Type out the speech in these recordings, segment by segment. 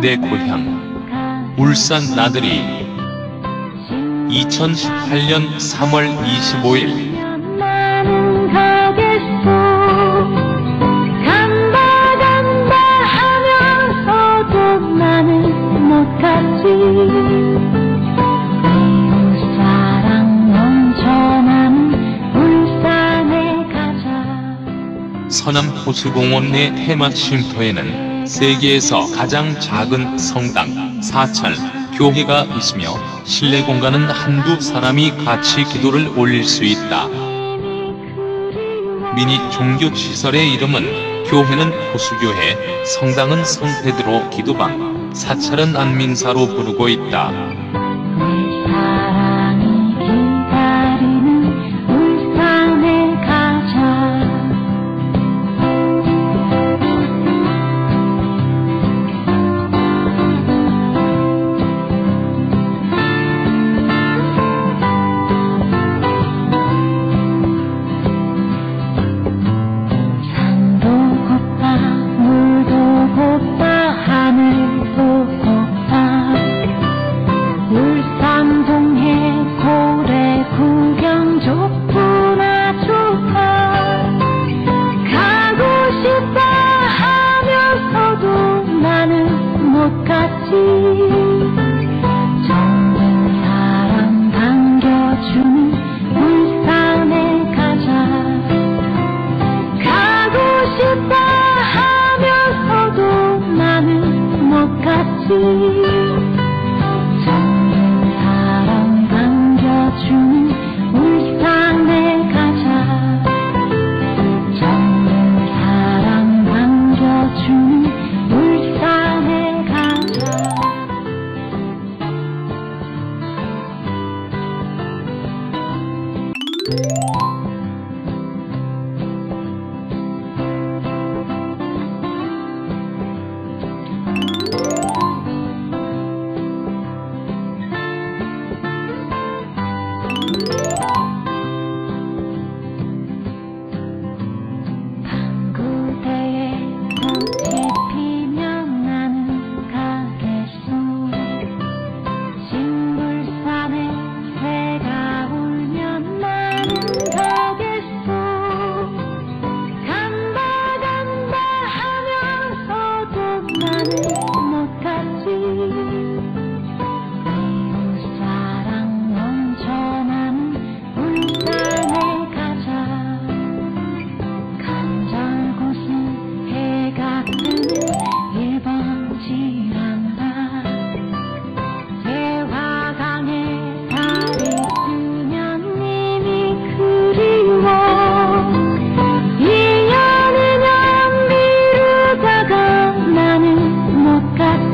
내 고향 울산 나들이. 2018년 3월 25일. 서남 호수공원 내 테마 쉼터에는 세계에서 가장 작은 성당, 사찰, 교회가 있으며 실내 공간은 한두 사람이 같이 기도를 올릴 수 있다. 미니 종교 시설의 이름은 교회는 호수교회, 성당은 성페드로 기도방, 사찰은 안민사로 부르고 있다.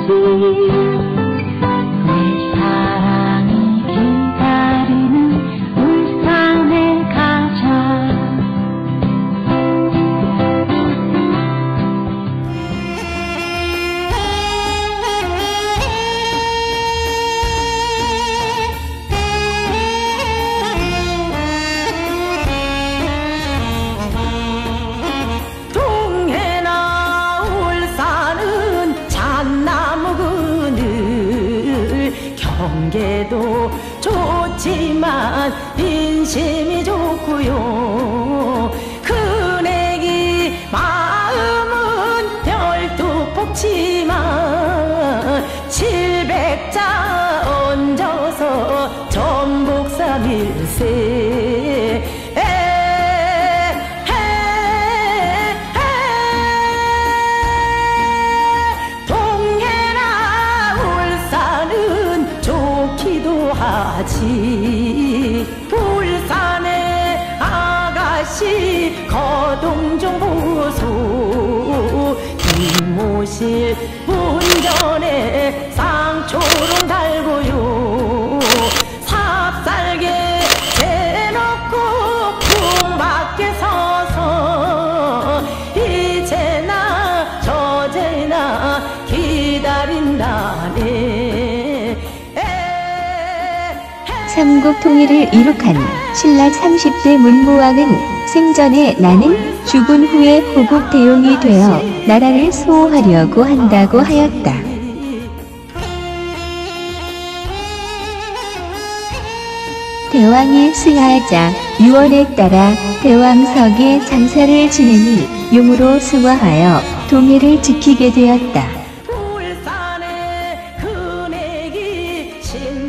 Thank you. 없지만 인심이 좋고요. 기도하지. 울산의 아가씨 거동종 보소. 김모실 운전에 상초롱 달 삼국 통일을 이룩한 신라 30대 문무왕은 생전에 나는 죽은 후에 호국 대용이 되어 나라를 수호하려고 한다고 하였다. 대왕이 승하하자 유언에 따라 대왕석의 장사를 지내니 용으로 승화하여 동해를 지키게 되었다.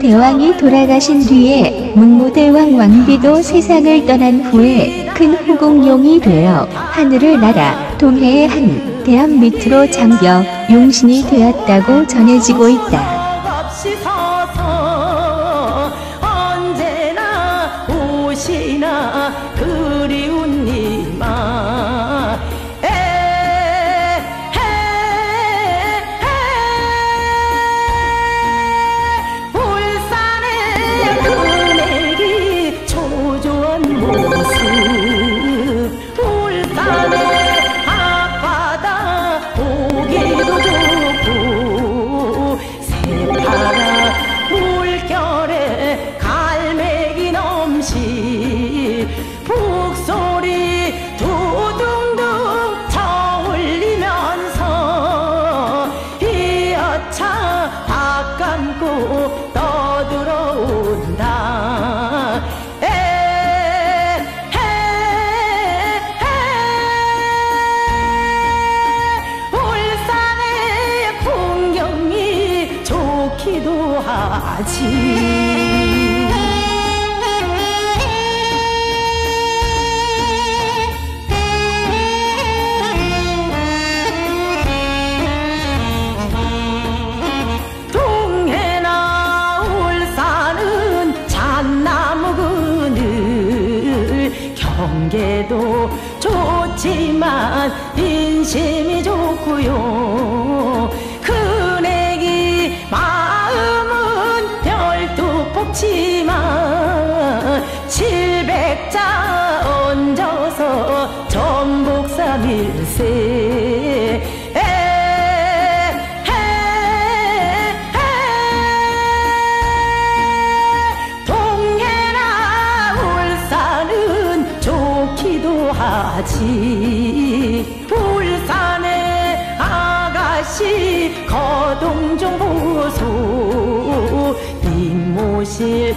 대왕이 돌아가신 뒤에 문무대왕 왕비도 세상을 떠난 후에 큰 후공룡이 되어 하늘을 날아 동해의 한 대암 밑으로 잠겨 용신이 되었다고 전해지고 있다. 언제나 오시나 동해나 울산은 잣나무 그늘. 경계도 좋지만 인심이 좋고요 동해나 울산은 좋기도 하지. 울산의 아가씨 거동정 보소 임모실